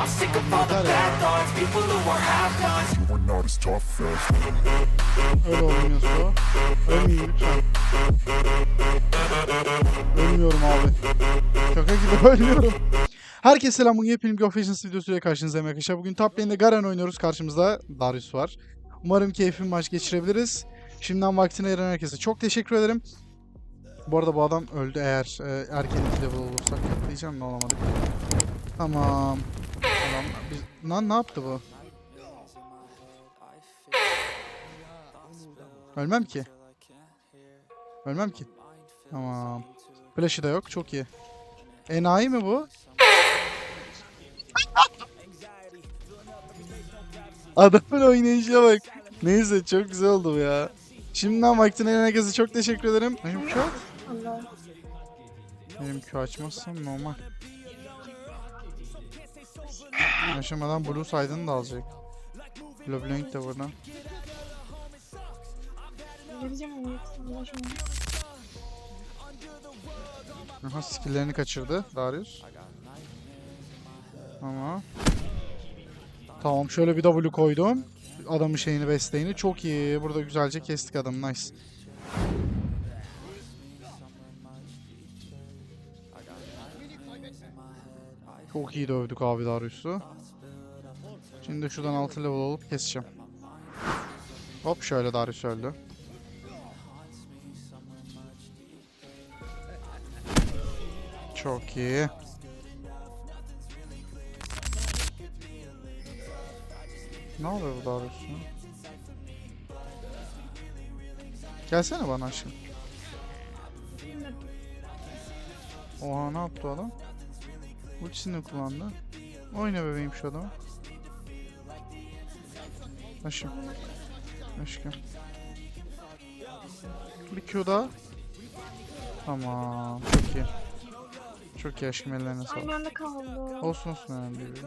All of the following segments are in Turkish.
I'm sick of all the bad thoughts, people who are half-nots. You are not as tough as Öyle oynuyorsa. Ölmeyeyim lütfen. Ölmüyorum abi. Şaka gibi ölmüyorum. Herkese selam. Bugün yepyeni bir Confessions videosuyla karşınızdayım arkadaşlar. Bugün top lane'de Garen oynuyoruz. Karşımızda Darius var. Umarım keyifli bir maç geçirebiliriz. Şimdiden vaktine ayıran herkese çok teşekkür ederim. Bu arada bu adam öldü eğer e, erken level olursak diyeceğim de olamadık. Tamam. Tamam. Biz... Lan ne yaptı bu? Ölmem ki. Ölmem ki. Tamam. Flash'ı da yok. Çok iyi. Enayi mi bu? Adamın oynayışına bak. Neyse çok güzel oldu bu ya. Şimdiden vaktine ayıran herkese çok teşekkür ederim. Benim Q? Benim Q açmazsam normal. Yaşamadan Blue Side'ını da alacak. LeBlanc de burada. Yoksa uğraşamam. Aha skill'lerini kaçırdı Darius. Ama Tamam şöyle bir W koydum. Adamın şeyini besteyini çok iyi. Burada güzelce kestik adamı nice. Çok iyi dövdük abi Darius'u. Şimdi şuradan 6 level olup keseceğim. Hop şöyle Darius öldü. Çok iyi. Ne oluyor bu Darius? Gelsene bana aşkım. Oha ne yaptı adam? Ultisini kullandı. Oyna bebeğim şu adamı. Aşkım. Aşkım. Bir Q daha. Tamam. Çok iyi. Çok iyi aşkım ellerine sağlık. Aynı anda kaldı. Olsun olsun önemli değil.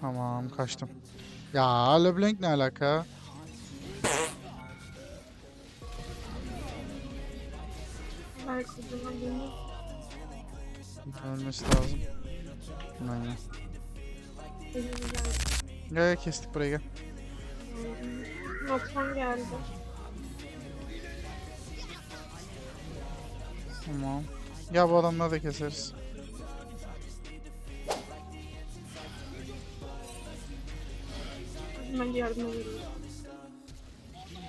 Tamam kaçtım. Ya LeBlanc ne alaka? Ölmesi lazım. Aynen. Gel gel kestik burayı gel. Noksan geldi. Tamam. Ya bu adamları da keseriz. Hemen yardıma geliyorum.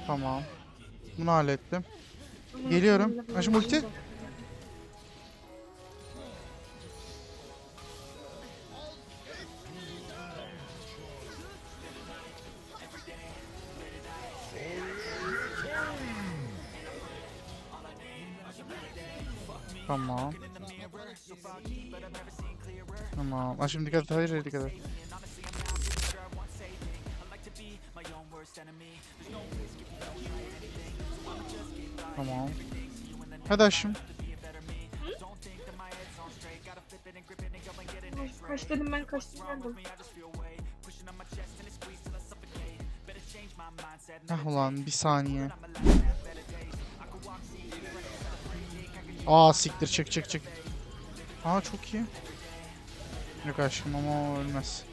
Tamam. Bunu hallettim. Ama Geliyorum. şimdi Aşım ulti. Tamam. Tamam. Şimdi dikkat et. Hayır hayır dikkat et. Hadi aşım. Kaç dedim ben kaçtım geldim. Ah ulan bir saniye. Aa siktir çık çık çık. Aa çok iyi. Yok aşkım ama ölmez.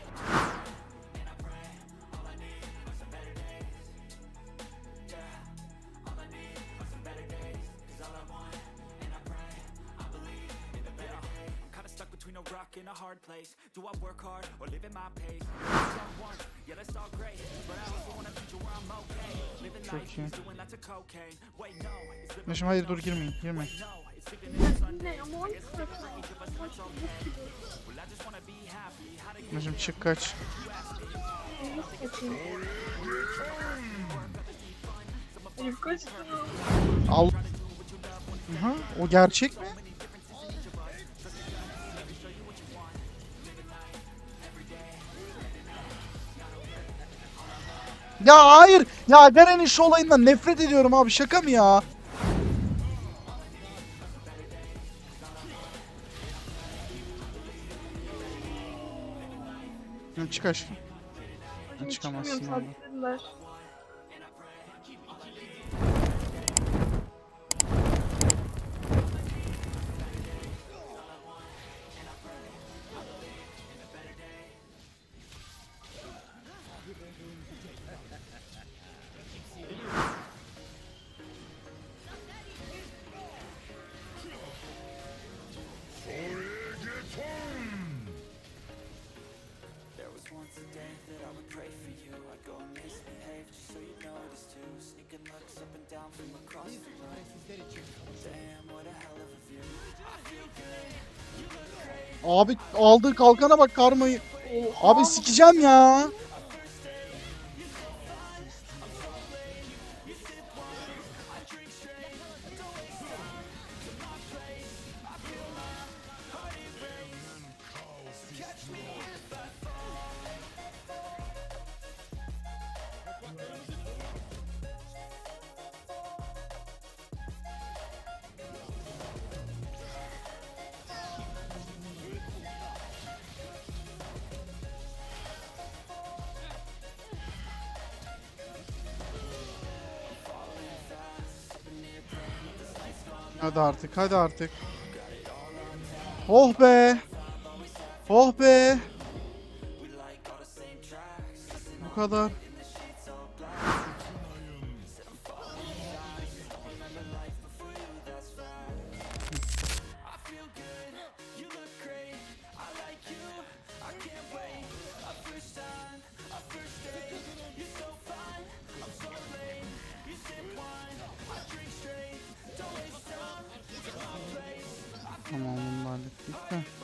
İn a hard place? Do I work hard or live at my pace? Someone, yeah, that's all great, but I also want a future where I'm okay. Living life iyi. is doing lots of cocaine. Wait, no, it's living Meşim hayır dur girmeyin girmeyin. Meşim çık kaç. Al. Aha, o gerçek mi? Ya hayır. Ya Garen'in şu olayından nefret ediyorum abi. Şaka mı ya? Çık aşkım. Çıkamazsın çıkamıyorum that I would pray for you I'd go and misbehave just so you notice too Sneaking looks up and down from across the room Damn, what a hell of a view Abi aldığı kalkana bak karmayı. Abi sikeceğim ya. Hadi artık, hadi artık. Oh be. Oh be. Bu kadar. Tamam bunu da hallettik de.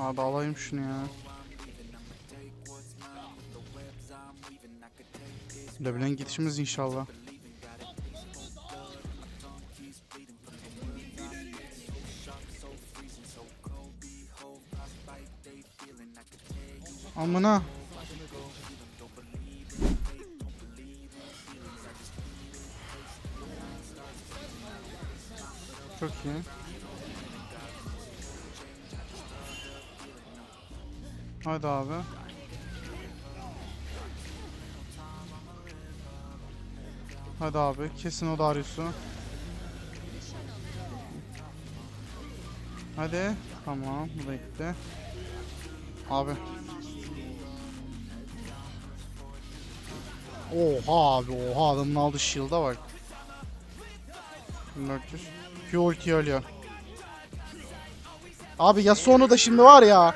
Hadi alayım şunu ya. Leblanc gidişimiz inşallah. Amına. Çok iyi. Hadi abi. Hadi abi kesin o Darius'u. Hadi. Tamam bu da gitti. Abi. Oha abi oha adamın aldığı shield'a bak. 1400. Q ulti ölüyor. Abi Yasuo'nu da şimdi var ya.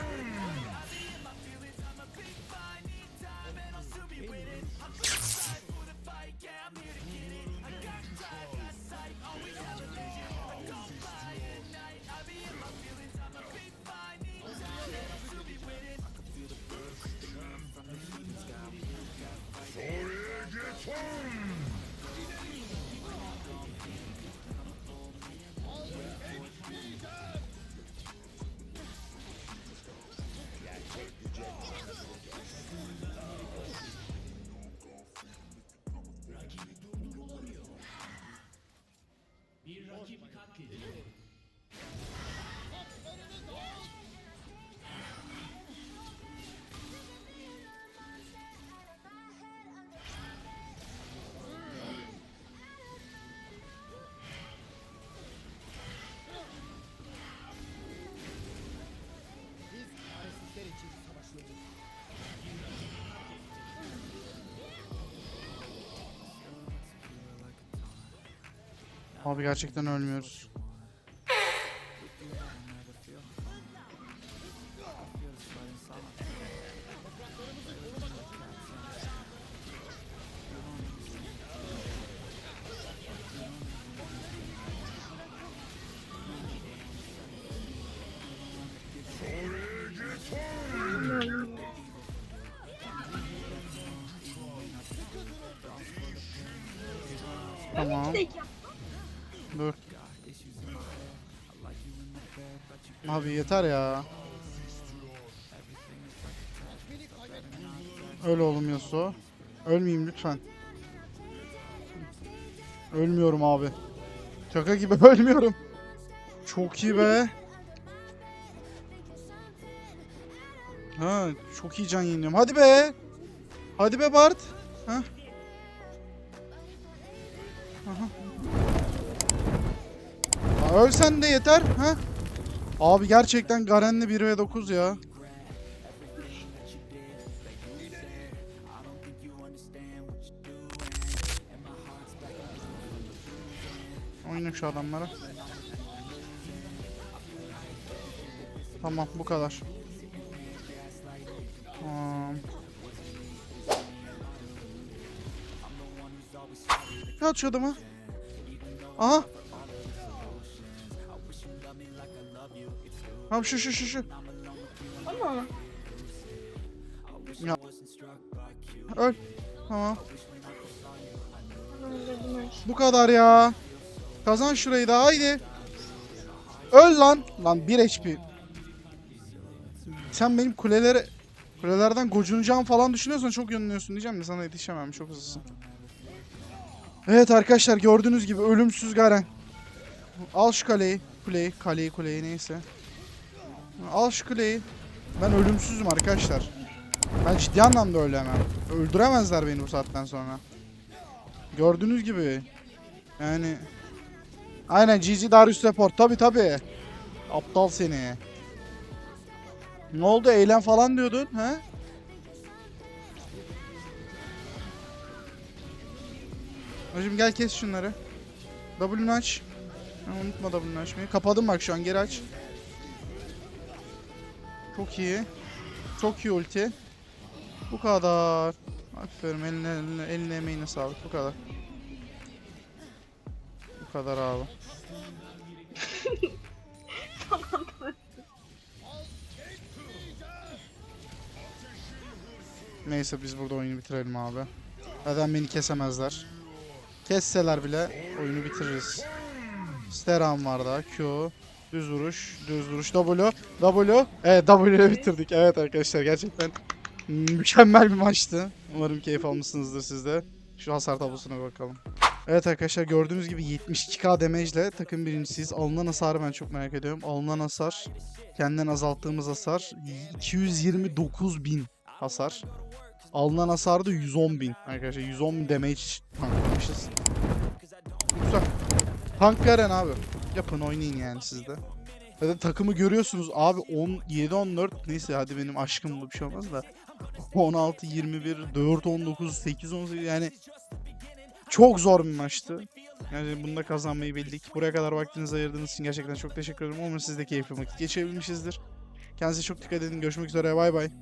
Abi gerçekten ölmüyoruz. Tamam. Abi yeter ya. Öyle oğlum Yasuo. Ölmeyeyim lütfen. Ölmüyorum abi. Şaka gibi ölmüyorum. Çok iyi be. Ha, çok iyi can yeniliyorum. Hadi be. Hadi be Bart. Ha. Aha. Ha, ölsen de yeter. Ha? Abi gerçekten Garen'le 1 ve 9 ya. Oyna şu adamlara. Tamam bu kadar. Tamam. Şu adamı. Aha. Tamam şu şu şu şu. Ama Öl. Tamam. Bu kadar ya. Kazan şurayı da haydi. Öl lan. Lan 1 HP. Sen benim kulelere kulelerden gocunacağım falan düşünüyorsan çok yanılıyorsun diyeceğim de sana yetişemem çok hızlısın. Evet arkadaşlar gördüğünüz gibi ölümsüz Garen. Al şu kaleyi. Kuleyi, kaleyi, kuleyi neyse. Al şu kuleyi. Ben ölümsüzüm arkadaşlar. Ben ciddi anlamda ölemem. Öldüremezler beni bu saatten sonra. Gördüğünüz gibi. Yani Aynen GG Darius Report tabi tabi. Aptal seni. Ne oldu eylem falan diyordun he? Hacım gel kes şunları. W'nu aç. Ha, unutma W'nu açmayı. Kapadım bak şu an geri aç. Çok iyi. Çok iyi ulti. Bu kadar. Aferin eline, eline, eline emeğine sağlık. Bu kadar. Bu kadar abi. Neyse biz burada oyunu bitirelim abi. Zaten beni kesemezler. Kesseler bile oyunu bitiririz. Steran var daha. Q. Düz vuruş. Düz vuruş. W. W. Evet W'yu bitirdik. Evet arkadaşlar gerçekten mükemmel bir maçtı. Umarım keyif almışsınızdır siz de. Şu hasar tablosuna bakalım. Evet arkadaşlar gördüğünüz gibi 72k damage ile takım birincisiyiz. Alınan hasarı ben çok merak ediyorum. Alınan hasar kendinden azalttığımız hasar 229.000 hasar. Alınan hasar da 110.000 arkadaşlar. 110.000 damage tanklamışız. Tank Garen abi. Yapın oynayın yani siz de. Zaten takımı görüyorsunuz abi 17 14 neyse hadi benim aşkım bu bir şey olmaz da 16 21 4 19 8 18 yani çok zor bir maçtı. Yani bunda kazanmayı bildik. Buraya kadar vaktinizi ayırdığınız için gerçekten çok teşekkür ederim. Umarım siz de keyifli vakit geçirebilmişizdir. Kendinize çok dikkat edin. Görüşmek üzere. Bay bay.